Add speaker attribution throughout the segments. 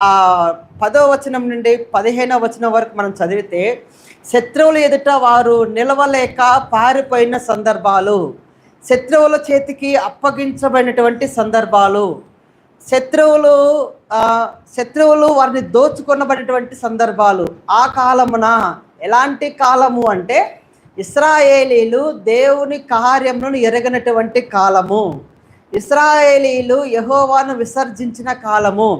Speaker 1: ఆ పదో వచనం నుండి పదిహేనవ వచనం వరకు మనం చదివితే శత్రువుల ఎదుట వారు నిలవలేక పారిపోయిన సందర్భాలు శత్రువుల చేతికి అప్పగించబడినటువంటి సందర్భాలు శత్రువులు శత్రువులు వారిని దోచుకొనబడినటువంటి సందర్భాలు. ఆ కాలమున ఎలాంటి కాలము అంటే ఇస్రాయేలీలు దేవుని కార్యములను ఎరగనటువంటి కాలము. ఇస్రాయేలీలు యహోవాను విసర్జించిన కాలము.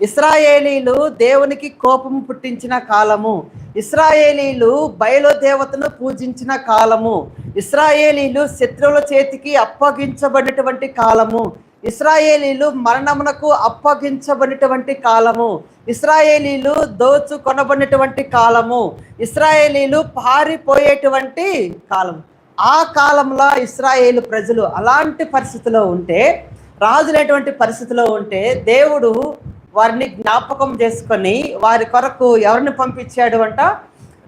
Speaker 1: ఇస్రాయేలీలు దేవునికి కోపము పుట్టించిన కాలము. ఇస్రాయేలీలు బయలుదేవతను పూజించిన కాలము. ఇస్రాయేలీలు శత్రువుల చేతికి అప్పగించబడినటువంటి కాలము. ఇస్రాయేలీలు మరణమునకు అప్పగించబడినటువంటి కాలము. ఇస్రాయేలీలు దోచుకొనబడినటువంటి కాలము. ఇస్రాయేలీలు పారిపోయేటువంటి కాలం ఆ కాలంలో ఇస్రాయేలు ప్రజలు అలాంటి పరిస్థితిలో ఉంటే రాజులైనటువంటి పరిస్థితిలో ఉంటే దేవుడు వారిని జ్ఞాపకం చేసుకొని వారి కొరకు ఎవరిని పంపించాడు అంట?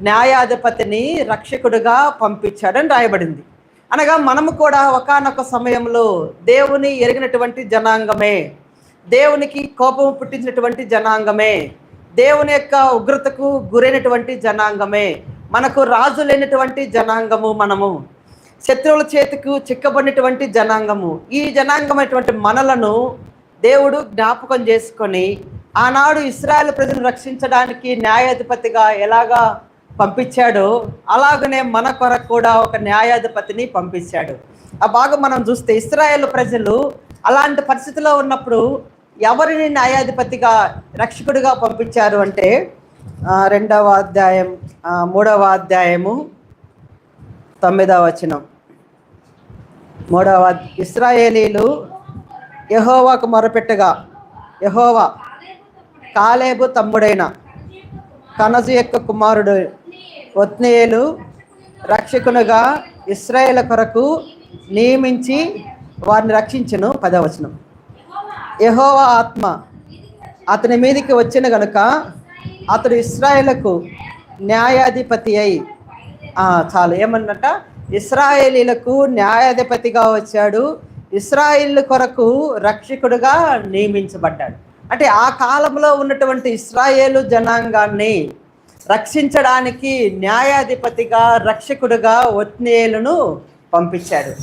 Speaker 1: న్యాయాధిపతిని రక్షకుడుగా పంపించాడని రాయబడింది. అనగా మనము కూడా ఒకానొక సమయంలో దేవుని ఎరిగినటువంటి జనాంగమే. దేవునికి కోపం పుట్టించినటువంటి జనాంగమే. దేవుని యొక్క ఉగ్రతకు గురైనటువంటి జనాంగమే. మనకు రాజు లేనటువంటి జనాంగము మనము. శత్రువుల చేతికి చిక్కబడినటువంటి జనాంగము. ఈ జనాంగమైనటువంటి మనలను దేవుడు జ్ఞాపకం చేసుకొని ఆనాడు ఇస్రాయల్ ప్రజలను రక్షించడానికి న్యాయాధిపతిగా ఎలాగా పంపించాడో అలాగనే మన కొరకు కూడా ఒక న్యాయాధిపతిని పంపించాడు. ఆ భాగం మనం చూస్తే ఇస్రాయేల్ ప్రజలు అలాంటి పరిస్థితిలో ఉన్నప్పుడు ఎవరిని న్యాయాధిపతిగా రక్షకుడిగా పంపించారు అంటే రెండవ అధ్యాయం మూడవ అధ్యాయము తొమ్మిదవ వచనం. మూడవ ఇస్రాయేలీలు యహోవాకు మొరపెట్టగా యహోవా కాలేబు తమ్ముడైన కనజు యొక్క కుమారుడు ఒత్నేయులు రక్షకునుగా ఇస్రాయేల్ కొరకు నియమించి వారిని రక్షించను పదవచనం యహోవా ఆత్మ అతని మీదికి వచ్చిన గనుక అతడు ఇస్రాయేలకు న్యాయాధిపతి అయి చాలు ఏమన్నట? ఇస్రాయేలీలకు న్యాయాధిపతిగా వచ్చాడు ఇస్రాయిల్ కొరకు రక్షకుడుగా నియమించబడ్డాడు. అంటే ఆ కాలంలో ఉన్నటువంటి ఇస్రాయేలు జనాంగాన్ని రక్షించడానికి న్యాయాధిపతిగా రక్షకుడుగా ఒత్నేయులను పంపించాడు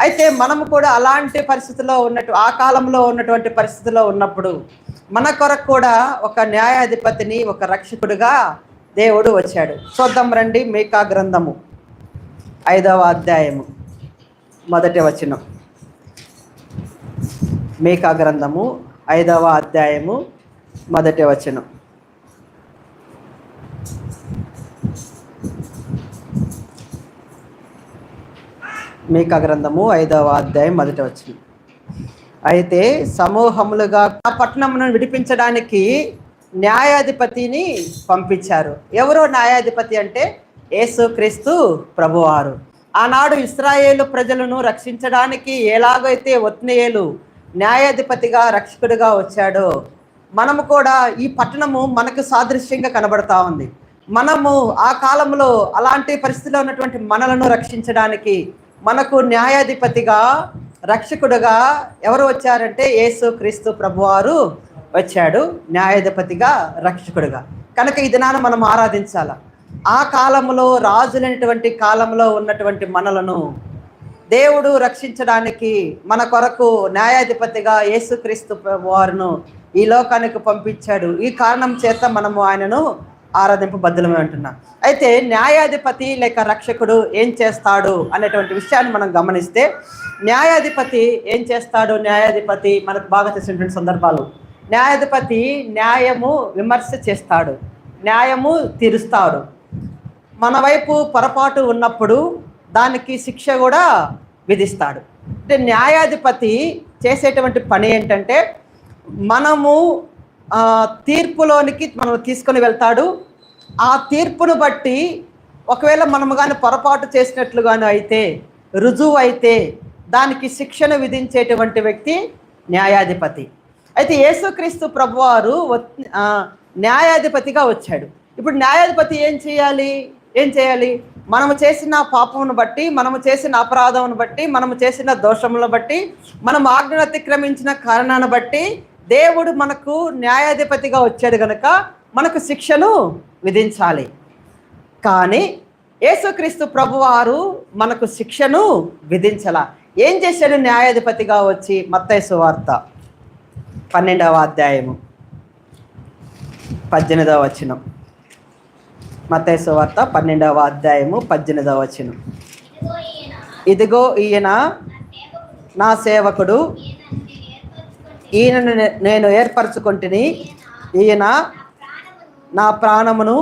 Speaker 1: అయితే మనం కూడా అలాంటి పరిస్థితిలో ఉన్నట్టు ఆ కాలంలో ఉన్నటువంటి పరిస్థితిలో ఉన్నప్పుడు మన కొరకు కూడా ఒక న్యాయాధిపతిని ఒక రక్షకుడుగా దేవుడు వచ్చాడు. చూద్దాం రండి మేకా గ్రంథము. ఐదవ అధ్యాయము. మొదటి వచనం. మేకా గ్రంథము ఐదవ అధ్యాయము మొదటి వచనం. మేకా గ్రంథము ఐదవ అధ్యాయం మొదటి వచనం. అయితే సమూహములుగా ఆ పట్టణమును విడిపించడానికి న్యాయాధిపతిని పంపించారు. ఎవరో న్యాయాధిపతి అంటే? ఏసుక్రీస్తు ప్రభువారు. ఆనాడు ఇస్రాయేలు ప్రజలను రక్షించడానికి ఎలాగైతే ఒత్నేయులు న్యాయాధిపతిగా రక్షకుడిగా వచ్చాడో. మనము కూడా ఈ పట్టణము మనకు సాదృశ్యంగా కనబడతా ఉంది. మనము ఆ కాలంలో అలాంటి పరిస్థితిలో ఉన్నటువంటి మనలను రక్షించడానికి మనకు న్యాయాధిపతిగా రక్షకుడుగా ఎవరు వచ్చారంటే యేసు క్రీస్తు ప్రభువారు వచ్చాడు. న్యాయాధిపతిగా రక్షకుడుగా. కనుక ఈ దినాన మనం ఆరాధించాల? ఆ కాలంలో రాజులైనటువంటి కాలంలో ఉన్నటువంటి మనలను దేవుడు రక్షించడానికి మన కొరకు న్యాయాధిపతిగా యేసుక్రీస్తు వారును ఈ లోకానికి పంపించాడు. ఈ కారణం చేత మనము ఆయనను ఆరాధింపు బద్దులమే ఉంటున్నాం. అయితే న్యాయాధిపతి లేక రక్షకుడు ఏం చేస్తాడు అనేటువంటి విషయాన్ని మనం గమనిస్తే న్యాయాధిపతి ఏం చేస్తాడు? న్యాయాధిపతి మనకు బాగా తెలిసినటువంటి సందర్భాలు. న్యాయాధిపతి న్యాయము విమర్శ చేస్తాడు. న్యాయము తీరుస్తాడు. మన వైపు పొరపాటు ఉన్నప్పుడు దానికి శిక్ష కూడా విధిస్తాడు. అంటే న్యాయాధిపతి చేసేటువంటి పని ఏంటంటే మనము తీర్పులోనికి మనం తీసుకొని వెళ్తాడు. ఆ తీర్పును బట్టి ఒకవేళ మనము కానీ పొరపాటు చేసినట్లుగాను అయితే రుజువు అయితే దానికి శిక్షను విధించేటువంటి వ్యక్తి న్యాయాధిపతి. అయితే యేసుక్రీస్తు ప్రభువారు న్యాయాధిపతిగా వచ్చాడు. ఇప్పుడు న్యాయాధిపతి ఏం చేయాలి? ఏం చేయాలి? మనము చేసిన పాపమును బట్టి మనము చేసిన అపరాధమును బట్టి మనము చేసిన దోషములను బట్టి మనం ఆజ్ఞను అతిక్రమించిన కారణాన్ని బట్టి దేవుడు మనకు న్యాయాధిపతిగా వచ్చాడు కనుక మనకు శిక్షను విధించాలి. కానీ యేసుక్రీస్తు ప్రభువారు మనకు శిక్షను విధించాల. ఏం చేశాడు న్యాయాధిపతిగా వచ్చి? మత్తైసు వార్త పన్నెండవ అధ్యాయము పద్దెనిమిదవ వచనం. మత్తైసు వార్త పన్నెండవ అధ్యాయము పద్దెనిమిదవ వచనం. ఇదిగో ఈయన నా సేవకుడు ఈయనను నేను ఏర్పరచుకుంటుని ఈయన నా ప్రాణమును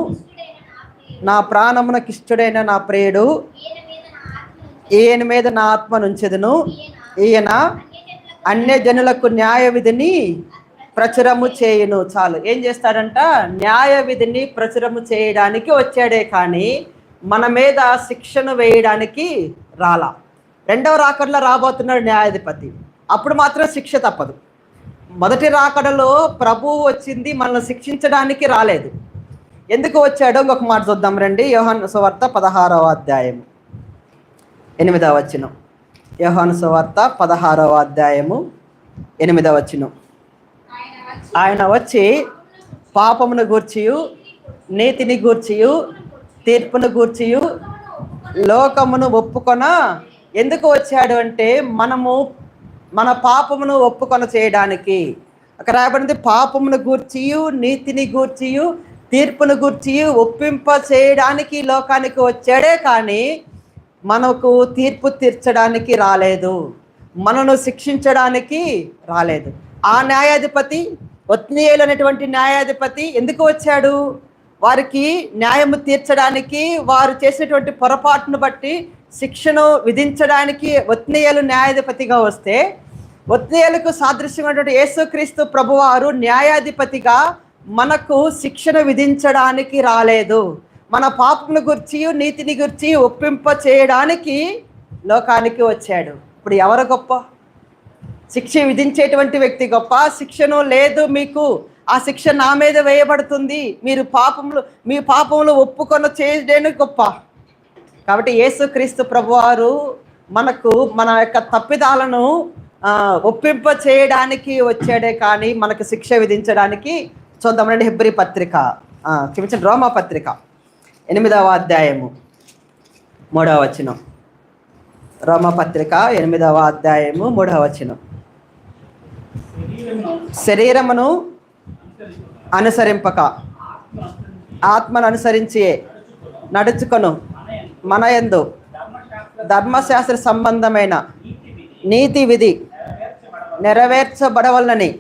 Speaker 1: నా ప్రాణమునకు ఇష్టడైన నా ప్రియుడు ఈయన మీద నా ఆత్మ నుంచెదను ఈయన అన్య జనులకు న్యాయ విధిని ప్రచురము చేయును చాలు. ఏం చేస్తాడంట? న్యాయ విధిని ప్రచురము చేయడానికి వచ్చాడే కానీ మన మీద శిక్షను వేయడానికి రాలా. రెండవ రాకడలో రాబోతున్నాడు న్యాయాధిపతి. అప్పుడు మాత్రం శిక్ష తప్పదు. మొదటి రాకడలో ప్రభువు వచ్చింది మనల్ని శిక్షించడానికి రాలేదు. ఎందుకు వచ్చాడో ఇంకొక మాట చూద్దాం రండి. యోహాను సువార్త పదహారవ అధ్యాయం ఎనిమిదవ వచ్చినం యోహాను సువార్త పదహారవ అధ్యాయము. ఎనిమిదవ వచ్చినం ఆయన వచ్చి పాపమును గూర్చియు నీతిని గూర్చియు తీర్పును గూర్చియు లోకమును ఒప్పుకొన? ఎందుకు వచ్చాడు అంటే మనము మన పాపమును ఒప్పుకొన చేయడానికి. అక్కడ రాయబడింది పాపమును గూర్చియు నీతిని గూర్చియు తీర్పును గూర్చియు ఒప్పింప చేయడానికి లోకానికి వచ్చాడే కానీ మనకు తీర్పు తీర్చడానికి రాలేదు. మనను శిక్షించడానికి రాలేదు. ఆ న్యాయాధిపతి ఒత్నియేలు అనేటువంటి న్యాయాధిపతి ఎందుకు వచ్చాడు? వారికి న్యాయము తీర్చడానికి వారు చేసినటువంటి పొరపాటును బట్టి శిక్షను విధించడానికి ఒత్నీయులు న్యాయాధిపతిగా వస్తే ఒత్నీయులకు సాదృశ్యమైనటువంటి యేసుక్రీస్తు ప్రభువారు న్యాయాధిపతిగా మనకు శిక్షను విధించడానికి రాలేదు. మన పాపను గురించి నీతిని గురించి ఒప్పింప చేయడానికి లోకానికి వచ్చాడు. ఇప్పుడు ఎవరు గొప్ప? శిక్ష విధించేటువంటి వ్యక్తి గొప్ప. శిక్షను లేదు మీకు. ఆ శిక్ష నా మీద వేయబడుతుంది. మీరు పాపములు మీ పాపములు ఒప్పుకొని చేయడేను గొప్ప. కాబట్టి యేసుక్రీస్తు ప్రభువారు మనకు మన యొక్క తప్పిదాలను ఒప్పింప చేయడానికి వచ్చాడే కానీ మనకు శిక్ష విధించడానికి చూద్దామండి హెబ్రి పత్రిక ఆ, క్షమించండి రోమా పత్రిక ఎనిమిదవ అధ్యాయము మూడవ వచనం. రోమా పత్రిక ఎనిమిదవ అధ్యాయము మూడవ వచనం. శరీరమును అనుసరింపక. ఆత్మను అనుసరించి నడుచుకొను మన యందు ధర్మశాస్త్ర సంబంధమైన నీతి విధి నెరవేర్చబడవలనని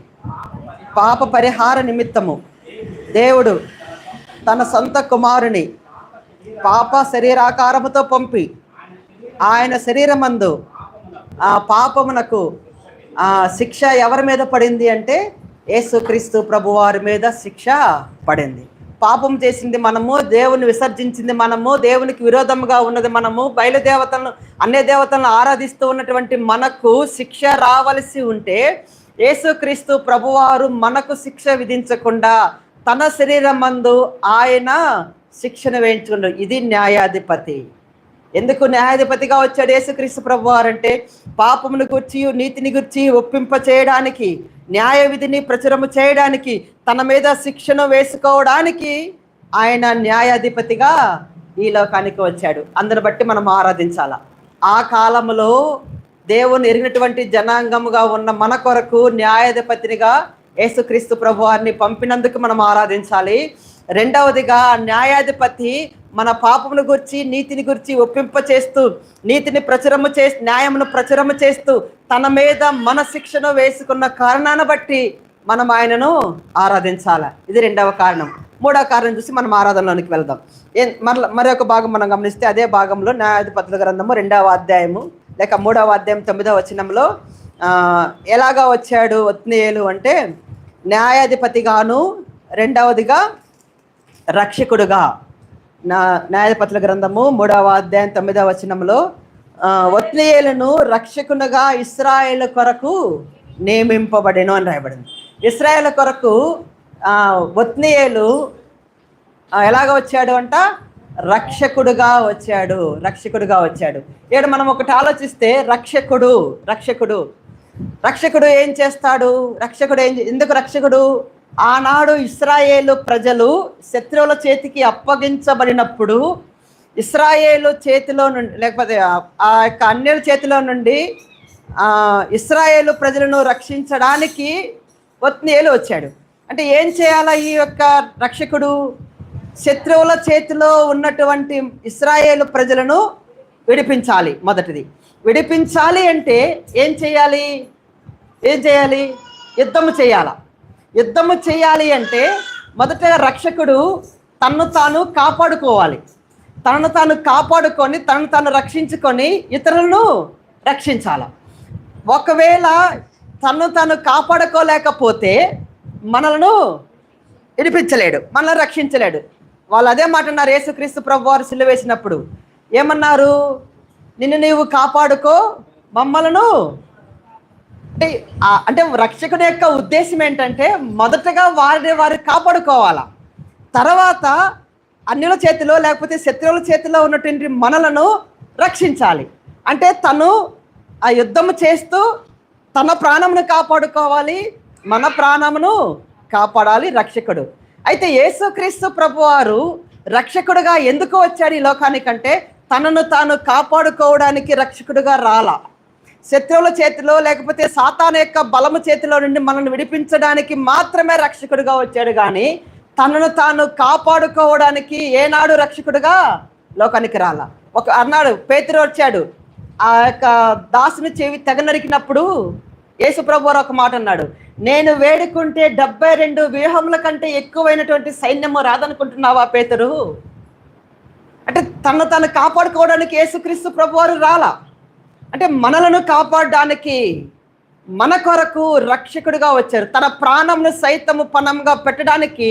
Speaker 1: పాప పరిహార నిమిత్తము దేవుడు తన సొంత కుమారుని పాప శరీరాకారముతో పంపి ఆయన శరీరమందు ఆ పాపమునకు శిక్ష ఎవరి మీద పడింది అంటే యేసుక్రీస్తు ప్రభువారి మీద శిక్ష పడింది. పాపం చేసింది మనము దేవుని విసర్జించింది మనము దేవునికి విరోధముగా ఉన్నది మనము బయలుదేవతలను అన్య దేవతలను ఆరాధిస్తూ ఉన్నటువంటి మనకు శిక్ష రావలసి ఉంటే యేసుక్రీస్తు ప్రభువారు మనకు శిక్ష విధించకుండా తన శరీరం మందు ఆయన శిక్షను వేయించుకున్నాడు. ఇది న్యాయాధిపతి. ఎందుకు న్యాయాధిపతిగా వచ్చాడు యేసుక్రీస్తు ప్రభు వారంటే పాపమును గుర్చి నీతిని గుర్చి ఒప్పింప చేయడానికి న్యాయ విధిని ప్రచురము చేయడానికి తన మీద శిక్షను వేసుకోవడానికి ఆయన న్యాయాధిపతిగా ఈ లోకానికి వచ్చాడు. అందుని బట్టి మనం ఆరాధించాల. ఆ కాలంలో దేవుని ఎరిగినటువంటి జనాంగముగా ఉన్న మన కొరకు న్యాయాధిపతినిగా యేసుక్రీస్తు ప్రభు వారిని పంపినందుకు మనం ఆరాధించాలి. రెండవదిగా న్యాయాధిపతి మన పాపమును గురించి నీతిని గురించి ఒప్పింప చేస్తూ నీతిని ప్రచురము చేసి న్యాయమును ప్రచురము చేస్తూ తన మీద మన శిక్షను వేసుకున్న కారణాన్ని బట్టి మనం ఆయనను ఆరాధించాలి. ఇది రెండవ కారణం. మూడవ కారణం చూసి మనం ఆరాధనలోనికి వెళ్దాం. ఏ మరల మరొక భాగం మనం గమనిస్తే అదే భాగంలో న్యాయాధిపతుల గ్రంథము రెండవ అధ్యాయము లేక మూడవ అధ్యాయం తొమ్మిదవ వచనంలో ఎలాగా వచ్చాడు వత్నేయులు అంటే న్యాయాధిపతిగాను రెండవదిగా రక్షకుడుగా. నా న్యాయపత్ర గ్రంథము మూడవ అధ్యాయం తొమ్మిదవ వచనంలో ఆ, రక్షకునగా ఇస్రాయేల్ కొరకు నియమింపబడేను అని రాయబడింది. ఇస్రాయేల్ కొరకు ఆ, ఒత్నియేలు ఎలాగ వచ్చాడు అంట? రక్షకుడుగా వచ్చాడు రక్షకుడుగా వచ్చాడు. ఇక్కడ మనం ఒకటి ఆలోచిస్తే రక్షకుడు రక్షకుడు. రక్షకుడు ఏం చేస్తాడు? రక్షకుడు ఏం ఎందుకు రక్షకుడు? ఆనాడు ఇస్రాయేలు ప్రజలు శత్రువుల చేతికి అప్పగించబడినప్పుడు ఇస్రాయేలు చేతిలో నుండి లేకపోతే ఆ యొక్క అన్యుల చేతిలో నుండి ఇస్రాయేలు ప్రజలను రక్షించడానికి ఒత్నియేలు వచ్చాడు. అంటే ఏం చేయాలా ఈ యొక్క రక్షకుడు? శత్రువుల చేతిలో ఉన్నటువంటి ఇస్రాయేలు ప్రజలను విడిపించాలి మొదటిది. విడిపించాలి అంటే ఏం చేయాలి? ఏం చేయాలి? యుద్ధము చేయాలా? యుద్ధము చేయాలి అంటే మొదటగా రక్షకుడు తన్ను తాను కాపాడుకోవాలి. తనను తాను కాపాడుకొని తనను తాను రక్షించుకొని ఇతరులను రక్షించాల. ఒకవేళ తను తాను కాపాడుకోలేకపోతే మనలను విడిపించలేడు మనల్ని రక్షించలేడు. వాళ్ళు అదే మాట అన్నారు యేసుక్రీస్తు ప్రభు వారు సిల్లు వేసినప్పుడు. ఏమన్నారు? నిన్ను నీవు కాపాడుకో మమ్మలను అంటే అంటే రక్షకుని యొక్క ఉద్దేశం ఏంటంటే మొదటగా వారిని వారు కాపాడుకోవాలా. తర్వాత అన్యుల చేతిలో లేకపోతే శత్రువుల చేతిలో ఉన్నటువంటి మనలను రక్షించాలి. అంటే తను ఆ యుద్ధము చేస్తూ తన ప్రాణమును కాపాడుకోవాలి మన ప్రాణమును కాపాడాలి రక్షకుడు. అయితే యేసుక్రీస్తు ప్రభువారు రక్షకుడుగా ఎందుకు వచ్చాడు ఈ లోకానికంటే తనను తాను కాపాడుకోవడానికి రక్షకుడుగా రాలా. శత్రువుల చేతిలో లేకపోతే సాతాన యొక్క బలము చేతిలో నుండి మనల్ని విడిపించడానికి మాత్రమే రక్షకుడుగా వచ్చాడు కానీ తనను తాను కాపాడుకోవడానికి ఏనాడు రక్షకుడుగా లోకానికి రాల. ఒక అన్నాడు పేతురు వచ్చాడు ఆ యొక్క దాసుని చెవి తెగ నరికినప్పుడు యేసుప్రభు ఒక మాట అన్నాడు నేను వేడుకుంటే డెబ్బై రెండు వ్యూహముల కంటే ఎక్కువైనటువంటి సైన్యము రాదనుకుంటున్నావా పేతురు? అంటే తను తను కాపాడుకోవడానికి యేసుక్రీస్తు ప్రభు వారు రాలా. అంటే మనలను కాపాడడానికి మన కొరకు రక్షకుడిగా వచ్చారు. తన ప్రాణంను సైతము పణంగా పెట్టడానికి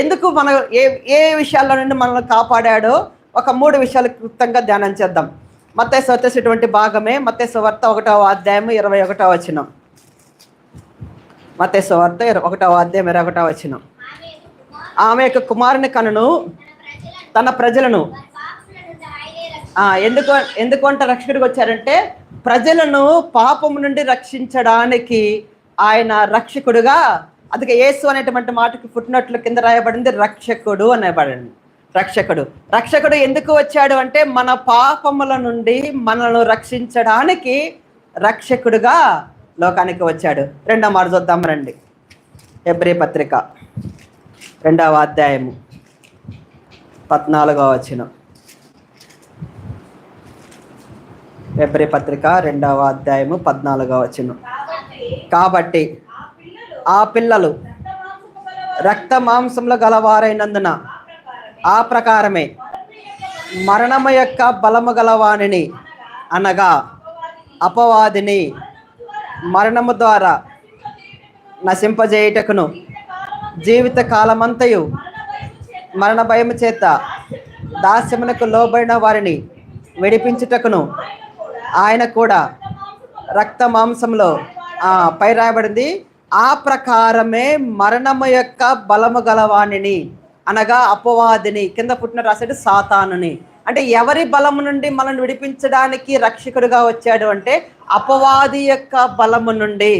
Speaker 1: ఎందుకు మన ఏ ఏ విషయాల్లో నుండి మనల్ని కాపాడాడో ఒక మూడు విషయాలు క్లుప్తంగా ధ్యానం చేద్దాం. మత్తేసు వచ్చేసేటువంటి భాగమే మత్తేసు వార్త ఒకటవ అధ్యాయం ఇరవై ఒకటవ వచ్చిన మత్తేసు వార్త ఒకటవ అధ్యాయం ఇరవై ఒకటవ వచ్చిన ఆమె యొక్క కుమారుని కనును తన ప్రజలను ఎందుకు ఎందుకు అంట రక్షకుడికి వచ్చారంటే ప్రజలను పాపం నుండి రక్షించడానికి ఆయన రక్షకుడుగా అందుకే యేసు అనేటువంటి మాటకి పుట్టినట్లు కింద రాయబడింది రక్షకుడు అనేబడింది. రక్షకుడు. రక్షకుడు ఎందుకు వచ్చాడు అంటే మన పాపముల నుండి మనను రక్షించడానికి రక్షకుడుగా లోకానికి వచ్చాడు. రెండవ మాట చూద్దాం రండి. ఎబ్రి పత్రిక రెండవ అధ్యాయము పద్నాలుగో వచ్చిన ఎబ్రి పత్రిక రెండవ అధ్యాయము పద్నాలుగవ వచ్చిన కాబట్టి ఆ పిల్లలు రక్త మాంసంలో గలవారైనందున ఆ ప్రకారమే మరణము యొక్క బలము గలవాణిని అనగా అపవాదిని మరణము ద్వారా నశింపజేయుటకును జీవిత కాలమంతయు మరణ భయము చేత దాస్యమునకు లోబడిన వారిని విడిపించుటకును ఆయన కూడా రక్త మాంసంలో పై రాయబడింది. ఆ ప్రకారమే మరణము యొక్క బలము గలవాణిని అనగా అపవాదిని కింద పుట్టిన రాశాడు సాతానుని. అంటే ఎవరి బలము నుండి మనల్ని విడిపించడానికి రక్షకుడుగా వచ్చాడు అంటే అపవాది యొక్క బలము నుండి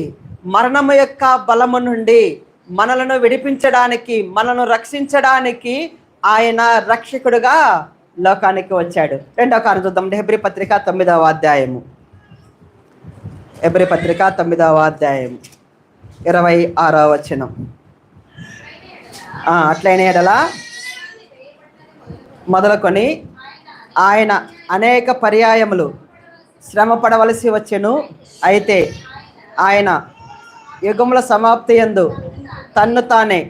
Speaker 1: మరణము యొక్క బలము నుండి మనలను విడిపించడానికి మనను రక్షించడానికి ఆయన రక్షకుడుగా లోకానికి వచ్చాడు. రెండో కారణం చూద్దాం. హెబ్రి పత్రిక తొమ్మిదవ అధ్యాయము. హెబ్రి పత్రిక తొమ్మిదవ అధ్యాయము. ఇరవై ఆరవ వచనం. అట్లైన ఎడలా మొదలుకొని ఆయన అనేక పర్యాయములు శ్రమ పడవలసి వచ్చెను. అయితే ఆయన యుగముల సమాప్తి ఎందు తన్ను తానే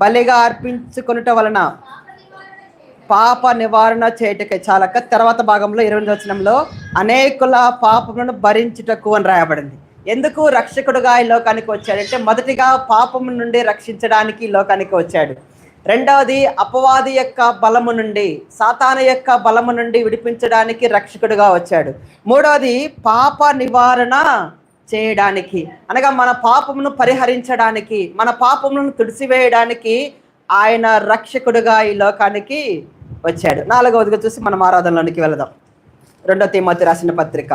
Speaker 1: బలిగా అర్పించుకొనుట వలన పాప నివారణ చేయటకే చాలక తర్వాత భాగంలో ఇరవై వచనంలో అనేకుల పాపములను భరించుటకు అని రాయబడింది. ఎందుకు రక్షకుడుగా ఈ లోకానికి వచ్చాడంటే మొదటిగా పాపం నుండి రక్షించడానికి ఈ లోకానికి వచ్చాడు. రెండవది అపవాది యొక్క బలము నుండి సాతాన యొక్క బలము నుండి విడిపించడానికి రక్షకుడుగా వచ్చాడు. మూడవది పాప నివారణ చేయడానికి అనగా మన పాపమును పరిహరించడానికి మన పాపములను తుడిసివేయడానికి ఆయన రక్షకుడుగా ఈ లోకానికి వచ్చాడు. నాలుగవదిగా చూసి మనం ఆరాధనలోనికి వెళదాం. రెండో తీమతి రాసిన పత్రిక.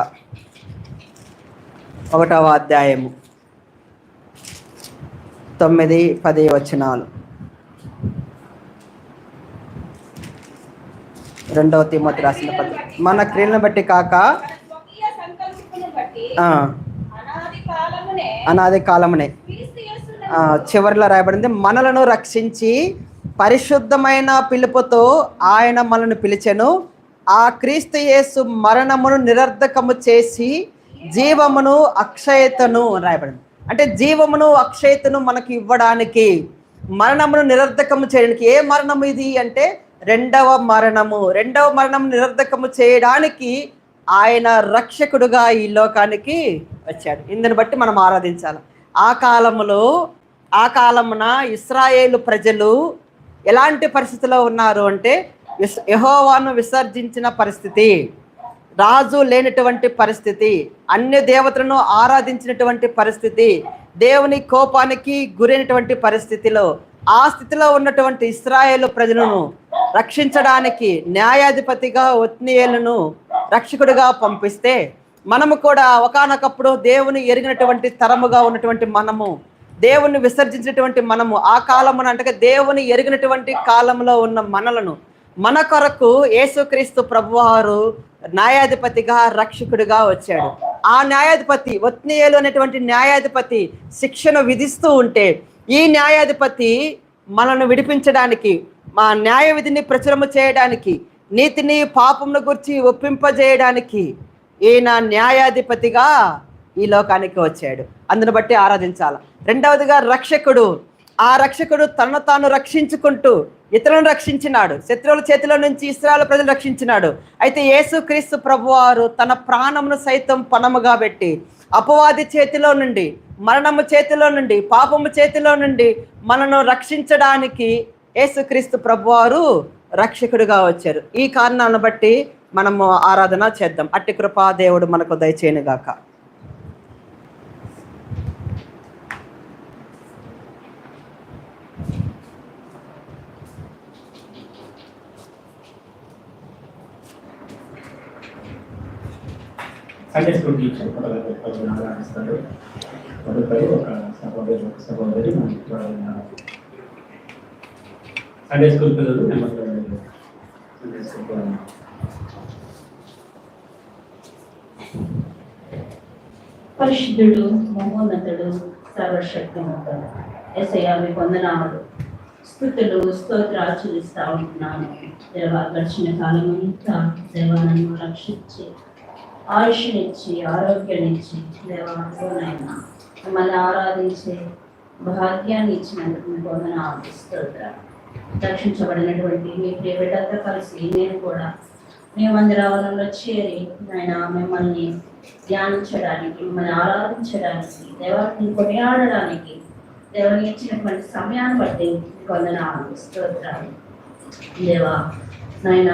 Speaker 1: ఒకటవ అధ్యాయము. తొమ్మిది పది వచనాలు. రెండవ తిమ్మతి రాసిన పత్రిక. మన క్రియలను బట్టి కాక
Speaker 2: అనాది కాలమునే.
Speaker 1: చివరిలో రాయబడింది మనలను రక్షించి పరిశుద్ధమైన పిలుపుతో ఆయన మనల్ని పిలిచెను. ఆ క్రీస్తు యేసు మరణమును నిరర్ధకము చేసి జీవమును అక్షయతను రాయబడింది. అంటే జీవమును అక్షయతను మనకి ఇవ్వడానికి మరణమును నిరర్ధకము చేయడానికి. ఏ మరణం ఇది అంటే రెండవ మరణము. రెండవ మరణం నిరర్ధకము చేయడానికి ఆయన రక్షకుడుగా ఈ లోకానికి వచ్చాడు. ఇందుని బట్టి మనం ఆరాధించాలి. ఆ కాలములో ఆ కాలమున ఇస్రాయేలు ప్రజలు ఎలాంటి పరిస్థితిలో ఉన్నారు అంటే విస్- యహోవాను విసర్జించిన పరిస్థితి రాజు లేనటువంటి పరిస్థితి అన్య దేవతలను ఆరాధించినటువంటి పరిస్థితి దేవుని కోపానికి గురైనటువంటి పరిస్థితిలో ఆ స్థితిలో ఉన్నటువంటి ఇస్రాయేల్ ప్రజలను రక్షించడానికి న్యాయాధిపతిగా ఒత్నియేలును రక్షకుడిగా పంపిస్తే మనము కూడా ఒకానొకప్పుడు దేవుని ఎరిగినటువంటి తరముగా ఉన్నటువంటి మనము దేవుణ్ణి విసర్జించినటువంటి మనము ఆ కాలమున అంటే దేవుని ఎరిగినటువంటి కాలంలో ఉన్న మనలను మన కొరకు యేసుక్రీస్తు ప్రభువారు న్యాయాధిపతిగా రక్షకుడిగా వచ్చాడు. ఆ న్యాయాధిపతి ఒత్నియేలు అనేటువంటి న్యాయాధిపతి శిక్షను విధిస్తూ ఉంటే ఈ న్యాయాధిపతి మనల్ని విడిపించడానికి మా న్యాయ విధిని ప్రచురము చేయడానికి నీతిని పాపమును గురించి ఒప్పింపజేయడానికి ఈయన న్యాయాధిపతిగా ఈ లోకానికి వచ్చాడు. అందును బట్టి ఆరాధించాలి. రెండవదిగా రక్షకుడు. ఆ రక్షకుడు తనను తాను రక్షించుకుంటూ ఇతరులను రక్షించినాడు. శత్రువుల చేతిలో నుంచి ఇస్రాయల్ ప్రజలు రక్షించినాడు. అయితే యేసుక్రీస్తు ప్రభువారు తన ప్రాణమును సైతం పణముగా పెట్టి అపవాది చేతిలో నుండి మరణము చేతిలో నుండి పాపము చేతిలో నుండి మనను రక్షించడానికి యేసుక్రీస్తు ప్రభువారు రక్షకుడిగా వచ్చారు. ఈ కారణాలను బట్టి మనము ఆరాధన చేద్దాం. అట్టి కృపా దేవుడు మనకు దయచేయను
Speaker 3: సండే స్కూల్ టీచర్ పదవి ఆరాధిస్తాడు తదుపరి ఒక సహోదరు సహోదరి సండే స్కూల్ పిల్లలు నెంబర్ సండే స్కూల్
Speaker 4: పరిశుద్ధుడు మహోన్నతుడు సర్వశక్తిమంతుడు ఎస్ఐ మీ వందనాలు. స్థుతులు స్తోత్రాలు చెల్లిస్తా ఉంటున్నాను దేవ గడిచిన కాలం అంతా దేవాలను నన్ను రక్షించి ఆయుష్నిచ్చి ఆరోగ్యాన్నిచ్చి దేవా నాయన మిమ్మల్ని ఆరాధించే భాగ్యాన్ని ఇచ్చినందుకు మీ వందనాలు. స్తోత్రాలు. రక్షించబడినటువంటి మీ ప్రియబిడ్డతో కలిసి నేను కూడా మీ మందిరావరణలో చేరి ఆయన మిమ్మల్ని ధ్యానించడానికి మిమ్మల్ని ఆరాధించడానికి దేవాన్ని కొనియాడడానికి దేవుని ఇచ్చినటువంటి సమయాన్ని బట్టి కొందరు స్తోత్రాలు. దేవా నాయన